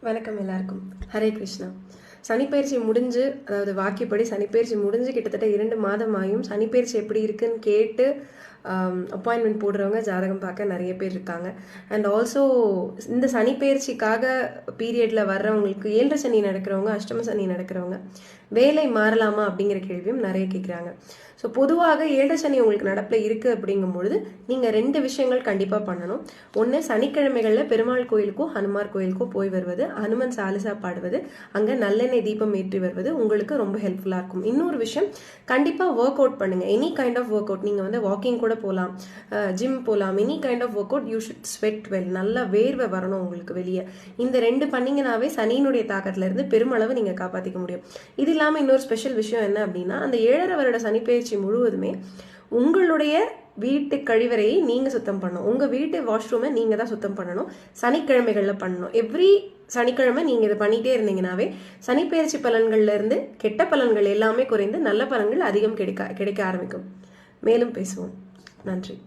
வணக்கம் எல்லாருக்கும். ஹரே கிருஷ்ணா. சனிப்பயிற்சி முடிஞ்சு அதாவது வாக்கியப்படி சனிப்பயிற்சி முடிஞ்சு கிட்டத்தட்ட இரண்டு மாதம் ஆயும் சனிப்பயிற்சி எப்படி இருக்குன்னு கேட்டு Um, அப்பாயின்மெண்ட் போடுறவங்க ஜாதகம் பார்க்க நிறைய பேர் இருக்காங்க. அண்ட் ஆல்சோ இந்த சனிப்பயிற்சிக்காக பீரியடில் வர்றவங்களுக்கு ஏழரை சனி நடக்கிறவங்க அஷ்டம சனி நடக்கிறவங்க வேலை மாறலாமா அப்படிங்கிற கேள்வியும் நிறைய கேட்குறாங்க ஸோ பொதுவாக ஏழரை சனி உங்களுக்கு நடப்பில் இருக்குது அப்படிங்கும் பொழுது நீங்கள் ரெண்டு விஷயங்கள் கண்டிப்பாக பண்ணணும். ஒன்று சனிக்கிழமைகளில் பெருமாள் கோயிலுக்கோ ஹனுமார் கோயிலுக்கோ போய் வருவது ஹனுமன் சாலிசா பாடுவது அங்கே நல்லெண்ணெய் தீபம் ஏற்றி வருவது உங்களுக்கு ரொம்ப ஹெல்ப்ஃபுல்லாக இருக்கும். இன்னொரு விஷயம் கண்டிப்பாக ஒர்க் அவுட் பண்ணுங்கள் any kind of work out நீங்கள் வந்து வாக்கிங் கூட போகலாம் ஜிம் போகலாம் any kind of workout you should sweat well நல்லா வேர்வை வரணும் உங்களுக்கு வெளியே. இந்த ரெண்டு பண்ணிங்கனாவே சனியினுடைய தாக்கத்திலிருந்து பெருமளவு நீங்கள் காப்பாற்றிக்க முடியும். இது இல்லாமல் இன்னொரு ஸ்பெஷல் விஷயம் என்ன அப்படின்னா அந்த ஏழரை வருட சனிப்பெயர்ச்சி முழுவதுமே உங்களுடைய வீட்டு கழிவறையை நீங்கள் சுத்தம் பண்ணணும். உங்கள் வீட்டு வாஷ்ரூமை நீங்கள் தான் சுத்தம் பண்ணணும். சனிக்கிழமைகளில் பண்ணணும். எவ்ரி சனிக்கிழமை நீங்கள் இதை பண்ணிகிட்டே இருந்தீங்கனாவே சனிப்பெயர்ச்சி பலன்கள்ல இருந்து கெட்ட பலன்கள் எல்லாமே குறைந்து நல்ல பலன்கள் அதிகம் கிடைக்க கிடைக்க ஆரம்பிக்கும். மேலும் பேசுவோம். நன்றி.